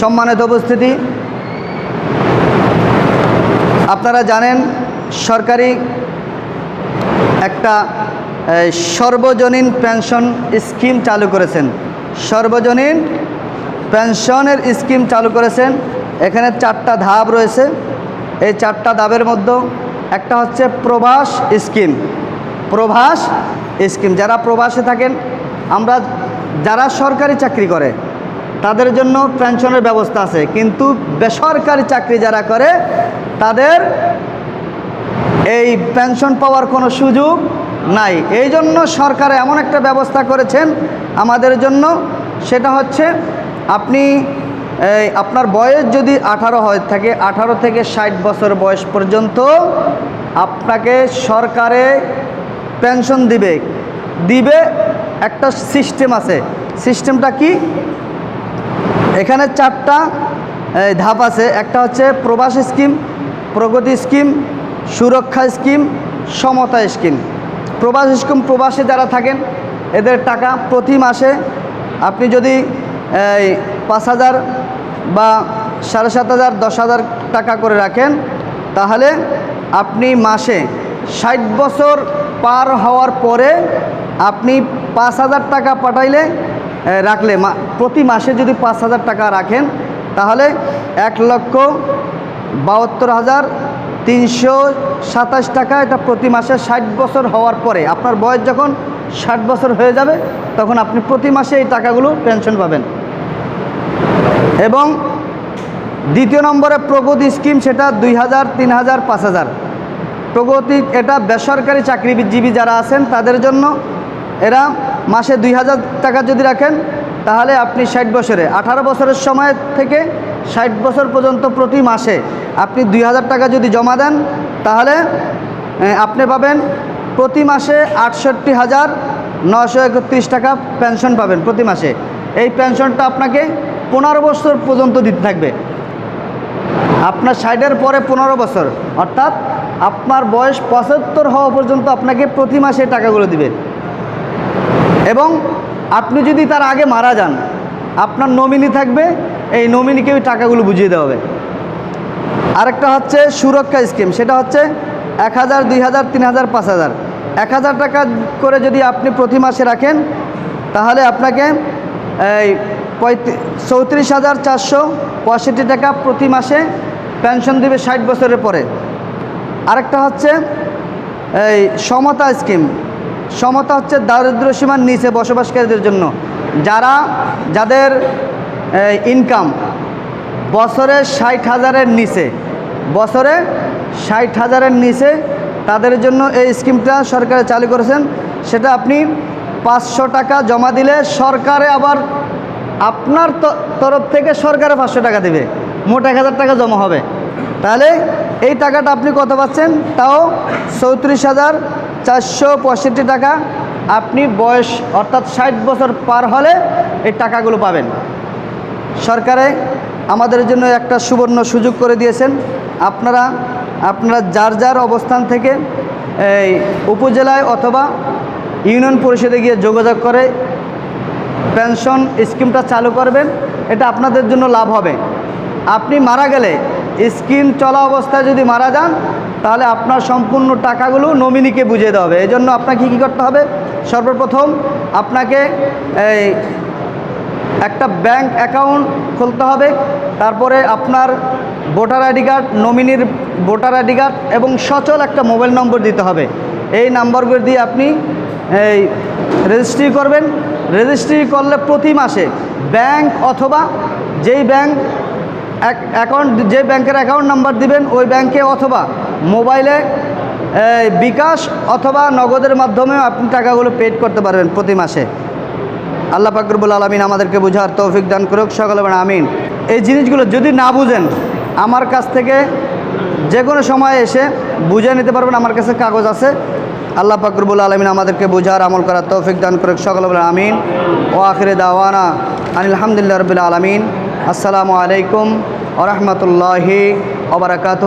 সম্মানিত উপস্থিতি। আপনারা জানেন সরকারি একটা সর্বজনীন পেনশন স্কিম চালু করেছেন। সর্বজনীন পেনশনের স্কিম চালু করেছেন। এখানে চারটা ধাপ রয়েছে। এই চারটা ধাপের মধ্যে একটা হচ্ছে প্রবাস স্কিম। প্রবাস স্কিম। যারা প্রবাসে থাকেন, আমরা যারা সরকারি চাকরি করে তাদের জন্য পেনশনের ব্যবস্থা আছে। কিন্তু বেসরকারি চাকরি যারা করে, তাদের এই পেনশন পাওয়ার কোনো সুযোগ নাই। এই জন্য সরকার এমন একটা ব্যবস্থা করেছেন আমাদের জন্য। সেটা হচ্ছে আপনি আপনার বয়স যদি আঠারো হয়, থাকে আঠারো থেকে ষাট বছর বয়স পর্যন্ত আপনাকে সরকারে পেনশন দিবে। দিবে একটা সিস্টেম আছে। সিস্টেমটা কি? এখানে চারটা ধাপ আছে। একটা হচ্ছে Probash scheme, Pragati scheme, Suraksha scheme, Samata scheme. Probash scheme প্রবাসে যারা থাকেন, এদের টাকা প্রতি মাসে আপনি যদি পাঁচ হাজার বা সাড়ে সাত হাজার, দশ হাজার টাকা করে রাখেন, তাহলে আপনি মাসে ষাট বছর পার হওয়ার পরে আপনি পাঁচ হাজার টাকা পাঠাইলে রাখলে প্রতি মাসে যদি পাঁচ হাজার টাকা রাখেন, তাহলে এক লক্ষ বাহাত্তর হাজার তিনশো সাতাশ টাকা এটা প্রতি মাসে ষাট বছর হওয়ার পরে, আপনার বয়স যখন ষাট বছর হয়ে যাবে, তখন আপনি প্রতি মাসে এই টাকাগুলো পেনশন পাবেন। এবং দ্বিতীয় নম্বরে প্রগতি স্কিম সেটা দুই হাজার, তিন হাজার, পাঁচ হাজার। প্রগতি, এটা বেসরকারি চাকরিজীবী যারা আছেন, তাদের জন্য এরা মাসে দুই হাজার টাকা যদি রাখেন, তাহলে আপনি ষাট বছরে, আঠারো বছরের সময় থেকে ষাট বছর পর্যন্ত প্রতি মাসে আপনি দুই হাজার টাকা যদি জমা দেন, তাহলে আপনি পাবেন প্রতি মাসে আটষট্টি হাজার নশো একত্রিশ টাকা পেনশন পাবেন প্রতি মাসে। এই পেনশনটা আপনাকে পনেরো বছর পর্যন্ত দিতে থাকবে। আপনার ষাটের পরে পনেরো বছর, অর্থাৎ আপনার বয়স পঁচাত্তর হওয়া পর্যন্ত আপনাকে প্রতি মাসে টাকাগুলো দিবে। এবং আপনি যদি তার আগে মারা যান, আপনার নমিনি থাকবে, এই নমিনিকে ওই টাকাগুলো বুঝিয়ে দেওয়া হবে। আরেকটা হচ্ছে সুরক্ষা স্কিম, সেটা হচ্ছে এক হাজার, দুই হাজার, তিন হাজার, পাঁচ হাজার। এক হাজার টাকা করে যদি আপনি প্রতি মাসে রাখেন, তাহলে আপনাকে এই পঁয়ত্রিশ, চৌত্রিশ হাজার চারশো পঁয়ষট্টি টাকা প্রতি মাসে পেনশন দিবে ষাট বছরের পরে। আরেকটা হচ্ছে এই সমতা স্কিম সমতা হচ্ছে দারিদ্র সীমার নিচে বসবাসকারীদের জন্য। যারা, যাদের ইনকাম বছরে ষাট হাজারের নিচে, বছরে ষাট হাজারের নিচে তাদের জন্য এই স্কিমটা সরকারে চালু করেছেন। সেটা আপনি পাঁচশো টাকা জমা দিলে সরকারে আবার আপনার তরফ থেকে সরকারে পাঁচশো টাকা দেবে। মোট এক হাজার টাকা জমা হবে। তাহলে এই টাকাটা আপনি কত পাচ্ছেন? তাও চৌত্রিশ হাজার চারশো পঁয়ষট্টি টাকা আপনি বয়স অর্থাৎ ষাট বছর পার হলে এই টাকাগুলো পাবেন। সরকারে আমাদের জন্য একটা সুবর্ণ সুযোগ করে দিয়েছেন। আপনারা আপনারা যার যার অবস্থান থেকে এই উপজেলায় অথবা ইউনিয়ন পরিষদে গিয়ে যোগাযোগ করে পেনশন স্কিমটা চালু করবেন, এটা আপনাদের জন্য লাভ হবে। আপনি মারা গেলে স্কিম চলা অবস্থায় যদি মারা যান তাহলে আপনার সম্পূর্ণ টাকাগুলো নমিনিকে বুঝিয়ে দেওয়া হবে। এই জন্য আপনাকে কী করতে হবে? সর্বপ্রথম আপনাকে এই একটা ব্যাংক অ্যাকাউন্ট খুলতে হবে। তারপরে আপনার ভোটার আইডি কার্ড, নমিনির ভোটার আইডি কার্ড এবং সচল একটা মোবাইল নম্বর দিতে হবে। এই নাম্বারগুলো দিয়ে আপনি এই রেজিস্ট্রি করবেন। রেজিস্ট্রি করলে প্রতি মাসে ব্যাংক অথবা যেই ব্যাংক অ্যাকাউন্ট যে ব্যাংকের অ্যাকাউন্ট নাম্বার দিবেন, ওই ব্যাংকে অথবা মোবাইলে বিকাশ অথবা নগদের মাধ্যমে আপনি টাকাগুলো পেড করতে পারবেন প্রতি মাসে। আল্লাহ ফাকরবুল আলমিন আমাদেরকে বোঝার তৌফিক দান করুক, সকলে আমিন। এই জিনিসগুলো যদি না বুঝেন, আমার কাছ থেকে যে কোনো সময় এসে বুঝে নিতে পারবেন, আমার কাছে কাগজ আছে। আল্লাহ ফাকরবুল আলমিন আমাদেরকে বোঝার, আমল করার তৌফিক দান করুক, সকলে আমিন। ও আখিরে দাওয়ানা আনিল আলহামদুলিল্লাহ রবিল আলমিন। আসসালামু আলাইকুম ওরহমতুল্লাহি ওবরাকাত